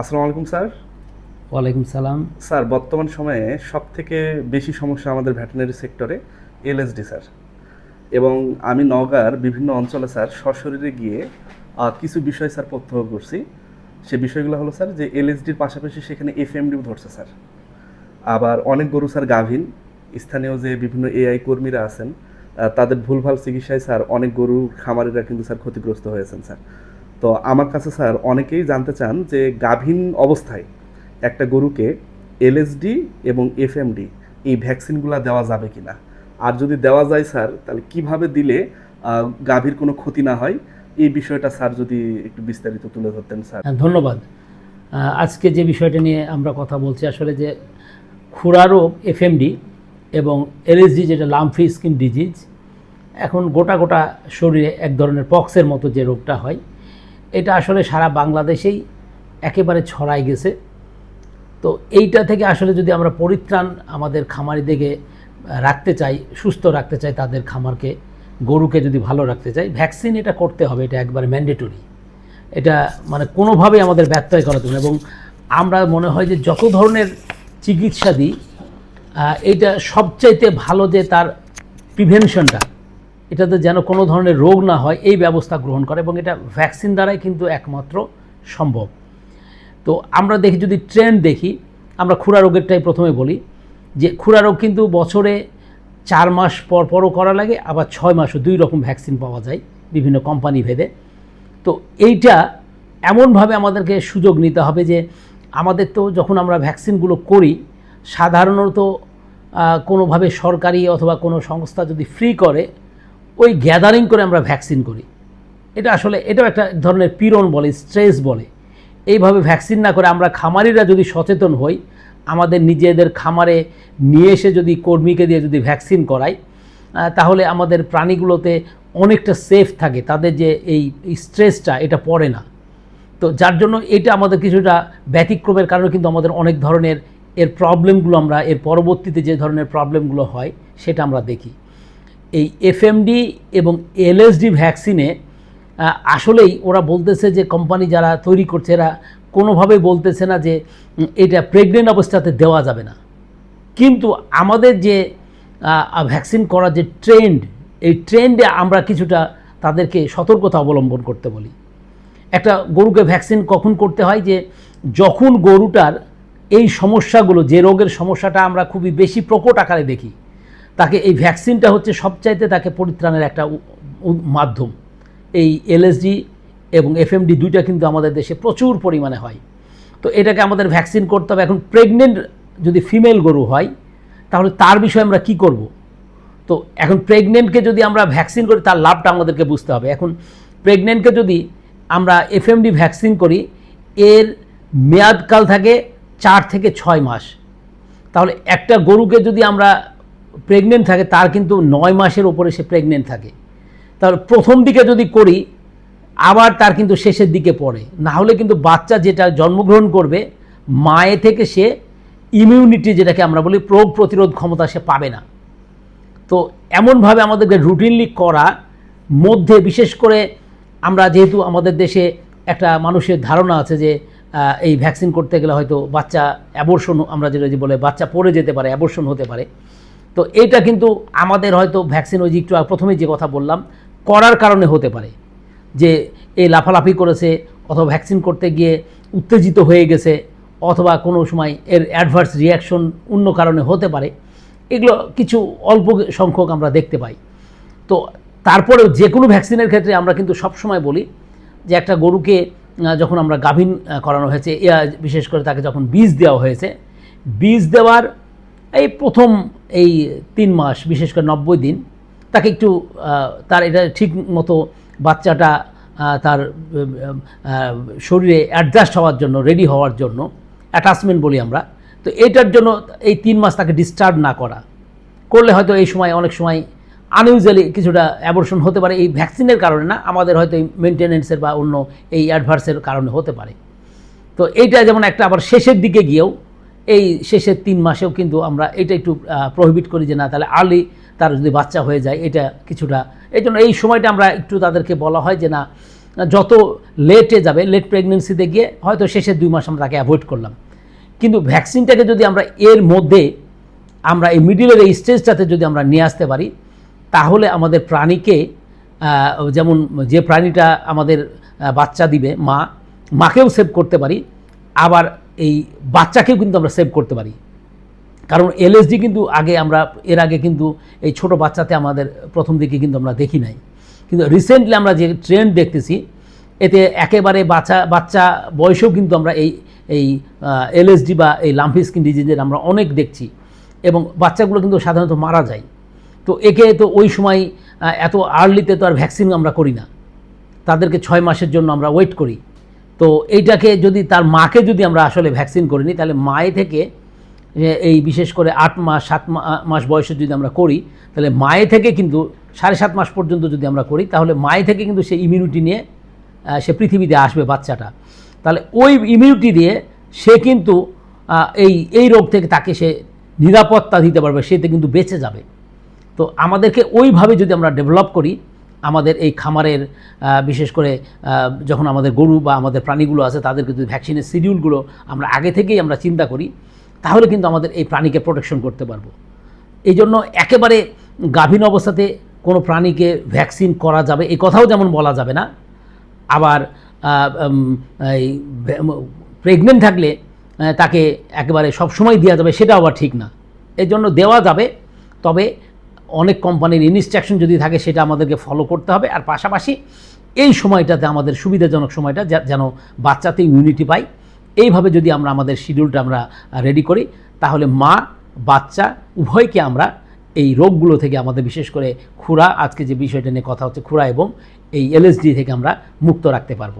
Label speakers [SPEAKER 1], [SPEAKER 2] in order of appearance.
[SPEAKER 1] আসসালামু আলাইকুম স্যার।
[SPEAKER 2] ওয়ালাইকুম সালাম।
[SPEAKER 1] স্যার বর্তমান সময়ে সব থেকে বেশি সমস্যা আমাদের ভেটেনারি সেক্টরে এলএসডি স্যার। এবং আমি নওগাঁর বিভিন্ন অঞ্চলে স্যার সশরীরে গিয়ে কিছু বিষয় স্যার প্রত্যক্ষ করছি। সে বিষয়গুলো হলো স্যার যে এলএসডির পাশাপাশি সেখানে এফএমডিও ধরছে স্যার। আবার অনেক গরু স্যার গাভিন। স্থানীয় যে বিভিন্ন এআই কর্মীরা আছেন তাদের ভুলভাল চিকিৎসায় স্যার অনেক গরু খামারিরা কিন্তু স্যার ক্ষতিগ্রস্ত হয়েছেন স্যার। তো আমার কাছে স্যার অনেকেই জানতে চান যে গাভিন অবস্থায় একটা গরুকে এলএসডি এবং এফএমডি এই ভ্যাকসিনগুলো দেওয়া যাবে কিনা? আর যদি দেওয়া যায় স্যার তাহলে কীভাবে দিলে গাভীর কোনো ক্ষতি না হয়? এই বিষয়টা স্যার যদি একটু বিস্তারিত তুলে ধরতেন স্যার।
[SPEAKER 2] হ্যাঁ, ধন্যবাদ। আজকে যে বিষয়টা নিয়ে আমরা কথা বলছি আসলে যে খুরা রোগ এফএমডি এবং এলএসডি যেটা লামফি স্কিন ডিজিজ এখন গোটা গোটা শরীরে এক ধরনের পক্সের মতো যে রোগটা হয় এটা আসলে সারা বাংলাদেশেই একেবারে ছড়াই গেছে তো এইটা থেকে আসলে যদি আমরা পরিত্রাণ আমাদের খামারি খামারিদেরকে রাখতে চাই, সুস্থ রাখতে চাই তাদের খামারকে, গরুকে যদি ভালো রাখতে চাই, ভ্যাকসিন এটা করতে হবে, এটা একবার ম্যান্ডেটরি এটা মানে কোনোভাবেই আমাদের ব্যত্যয় করাতে হবে না। এবং আমরা মনে হয় যে যত ধরনের চিকিৎসা দিই এইটা সবচাইতে ভালো যে তার প্রিভেনশনটা এটাতে যেন কোনো ধরনের রোগ না হয়, এই ব্যবস্থা গ্রহণ করে এবং এটা ভ্যাকসিন দ্বারাই কিন্তু একমাত্র সম্ভব। তো আমরা দেখি, যদি ট্রেন্ড দেখি, আমরা খুরা রোগেরটাই প্রথমে বলি যে খুরা রোগ কিন্তু বছরে চার মাস পর পরও করা লাগে, আবার ছয় মাসও দুই রকম ভ্যাকসিন পাওয়া যায় বিভিন্ন কোম্পানি ভেদে। তো এইটা এমনভাবে আমাদেরকে সুযোগ নিতে হবে যে আমাদের তো যখন আমরা ভ্যাকসিনগুলো করি, সাধারণত কোনোভাবে সরকারি অথবা কোনো সংস্থা যদি ফ্রি করে ওই গ্যাদারিং করে আমরা ভ্যাকসিন করি। এটা আসলে, এটাও একটা ধরনের পীড়ন বলে, স্ট্রেস বলে। এইভাবে ভ্যাকসিন না করে আমরা খামারিরা যদি সচেতন হই, আমাদের নিজেদের খামারে নিয়ে এসে যদি কর্মীকে দিয়ে যদি ভ্যাকসিন করাই তাহলে আমাদের প্রাণীগুলোতে অনেকটা সেফ থাকে, তাদের যে এই স্ট্রেসটা এটা পড়ে না। তো যার জন্য এটা আমাদের কিছুটা ব্যতিক্রমের কারণে কিন্তু আমাদের অনেক ধরনের এর প্রবলেমগুলো আমরা, এর পরবর্তীতে যে ধরনের প্রবলেমগুলো হয়, সেটা আমরা দেখি। এই এফএমডি এবং এলএসডি ভ্যাকসিনে আসলেই ওরা বলতেছে যে কোম্পানি যারা তৈরি করছে, এরা কোনোভাবেই বলতেছে না যে এটা প্রেগনেন্ট অবস্থাতে দেওয়া যাবে না। কিন্তু আমাদের যে ভ্যাকসিন করার যে ট্রেন্ড এই ট্রেন্ডে আমরা কিছুটা তাদেরকে সতর্কতা অবলম্বন করতে বলি। একটা গরুকে ভ্যাকসিন কখন করতে হয় যে, যখন গরুটার এই সমস্যাগুলো, যে রোগের সমস্যাটা আমরা খুবই বেশি প্রকট আকারে দেখি তাকে এই ভ্যাকসিনটা হচ্ছে সবচাইতে তাকে পরিত্রাণের একটা মাধ্যম। এই এলএসডি এবং এফএমডি দুইটা কিন্তু আমাদের দেশে প্রচুর পরিমাণে হয়। তো এটাকে আমাদের ভ্যাকসিন করতে হবে। এখন প্রেগনেন্ট যদি ফিমেল গরু হয়, তাহলে তার বিষয়ে আমরা কি করব? তো এখন প্রেগনেন্টকে যদি আমরা ভ্যাকসিন করি, তার লাভটা আমাদেরকে বুঝতে হবে। এখন প্রেগনেন্টকে যদি আমরা এফএমডি ভ্যাকসিন করি, এর মেয়াদকাল থাকে চার থেকে ছয় মাস। তাহলে একটা গরুকে যদি আমরা প্রেগনেন্ট থাকে, তার কিন্তু নয় মাসের ওপরে সে প্রেগনেন্ট থাকে। তাহলে প্রথম দিকে যদি করি, আবার তার কিন্তু শেষের দিকে পড়ে। না হলে কিন্তু বাচ্চা যেটা জন্মগ্রহণ করবে, মায়ে থেকে সে ইমিউনিটি যেটাকে আমরা বলি, রোগ প্রতিরোধ ক্ষমতা সে পাবে না। তো এমনভাবে আমাদেরকে রুটিনলি করা, মধ্যে বিশেষ করে আমরা যেহেতু আমাদের দেশে একটা মানুষের ধারণা আছে যে এই ভ্যাকসিন করতে গেলে হয়তো বাচ্চা অ্যাবর্শন আমরা যেটা যে বলে, বাচ্চা পড়ে যেতে পারে অ্যাবর্শন হতে পারে। তো এটা কিন্তু আমাদের হয়তো ভ্যাকসিন ওই যে একটু প্রথমে যে কথা বললাম, করার কারণে হতে পারে। যে এই লাফালাফি করেছে, অথবা ভ্যাকসিন করতে গিয়ে উত্তেজিত হয়ে গেছে, অথবা কোনো সময় এর অ্যাডভার্স রিয়াকশন অন্য কারণে হতে পারে। এগুলো কিছু অল্প সংখ্যক আমরা দেখতে পাই। তো তারপরেও যে কোনো ভ্যাকসিনের ক্ষেত্রে আমরা কিন্তু সবসময় বলি যে একটা গরুকে যখন আমরা গাভিন করানো হয়েছে বিশেষ করে তাকে যখন বীজ দেওয়া হয়েছে, বীজ দেওয়ার এই প্রথম এই তিন মাস, বিশেষ করে নব্বই দিন, তাকে একটু তার এটা ঠিক মতো বাচ্চাটা তার শরীরে অ্যাডজাস্ট হওয়ার জন্য রেডি হওয়ার জন্য অ্যাটাচমেন্ট বলি আমরা, তো এটার জন্য এই তিন মাস তাকে ডিস্টার্ব না করা। করলে হয়তো এই সময়, অনেক সময় আনইউজুয়ালি কিছুটা অ্যাবর্শন হতে পারে, এই ভ্যাকসিনের কারণে না, আমাদের হয়তো এই মেনটেনেন্সের বা অন্য এই অ্যাডভার্সের কারণে হতে পারে। তো এইটা যেমন একটা, আবার শেষের দিকে গিয়েও এই শেষের তিন মাসেও কিন্তু আমরা এটা একটু প্রহিবিট করি যে না, তাহলে আর্লি তার যদি বাচ্চা হয়ে যায়, এটা কিছুটা, এই জন্য এই সময়টা আমরা একটু তাদেরকে বলা হয় যে না, যত লেটে যাবে লেট প্রেগনেন্সিতে গিয়ে হয়তো শেষের দুই মাস আমরা তাকে অ্যাভয়েড করলাম। কিন্তু ভ্যাকসিনটাকে যদি আমরা এর মধ্যে আমরা এই মিডিলের এই স্টেজটাতে যদি আমরা নিয়ে আসতে পারি, তাহলে আমাদের প্রাণীকে যেমন যে প্রাণীটা আমাদের বাচ্চা দিবে, মা, মাকেও সেভ করতে পারি। আবার এই বাচ্চাকেও কিন্তু আমরা সেভ করতে পারি। কারণ এলএসডি কিন্তু আগে আমরা, এর আগে কিন্তু এই ছোট বাচ্চাতে আমাদের প্রথম দিকে কিন্তু আমরা দেখি নাই। কিন্তু রিসেন্টলি আমরা যে ট্রেন্ড দেখতেছি, এতে একেবারে বাচ্চা বাচ্চা বয়সেও কিন্তু আমরা এই এই এলএসডি বা এই লাম্পি স্কিন ডিজিজের আমরা অনেক দেখছি। এবং বাচ্চাগুলো কিন্তু সাধারণত মারা যায়। তো একে তো ওই সময় এত আর্লিতে তো আর ভ্যাকসিন আমরা করি না। তাদেরকে ছয় মাসের জন্য আমরা ওয়েট করি। তো এইটাকে যদি তার মাকে যদি আমরা আসলে ভ্যাকসিন করিনি তাহলে মায়ে থেকে এই বিশেষ করে আট মাস, সাত মাস বয়সে যদি আমরা করি, তাহলে মায়ে থেকে কিন্তু সাড়ে সাত মাস পর্যন্ত যদি আমরা করি, তাহলে মায়ে থেকে কিন্তু সে ইমিউনিটি নিয়ে সে পৃথিবীতে আসবে বাচ্চাটা। তাহলে ওই ইমিউনিটি দিয়ে সে কিন্তু এই এই রোগ থেকে তাকে সে নিরাপত্তা দিতে পারবে সেতে কিন্তু বেঁচে যাবে। তো আমাদেরকে ওইভাবে যদি আমরা ডেভেলপ করি আমাদের এই খামারের বিশেষ করে যখন আমাদের গরু বা আমাদের প্রাণীগুলো আছে তাদের কিন্তু ভ্যাকসিনের শিডিউলগুলো আমরা আগে থেকেই আমরা চিন্তা করি, তাহলে কিন্তু আমাদের এই প্রাণীকে প্রোটেকশন করতে পারব। এই জন্য একেবারে গাভীন অবস্থাতে কোনো প্রাণীকে ভ্যাকসিন করা যাবে, এই কথাও যেমন বলা যাবে না, আবার এই প্রেগনেন্ট থাকলে তাকে একেবারে সবসময় দেওয়া যাবে, সেটা আবার ঠিক না। এর জন্য দেওয়া যাবে, তবে অনেক কোম্পানির ইনস্ট্রাকশন যদি থাকে, সেটা আমাদেরকে ফলো করতে হবে। আর পাশাপাশি এই সময়টাতে আমাদের সুবিধাজনক সময়টা যেন বাচ্চাতে ইমিউনিটি পাই। এইভাবে যদি আমরা আমাদের শিডিউলটা আমরা রেডি করি, তাহলে মা, বাচ্চা, উভয়কে আমরা এই রোগগুলো থেকে আমাদের বিশেষ করে খুরা আজকে যে বিষয়টা নিয়ে কথা হচ্ছে খুরা এবং এই এলএসডি থেকে আমরা মুক্ত রাখতে পারব।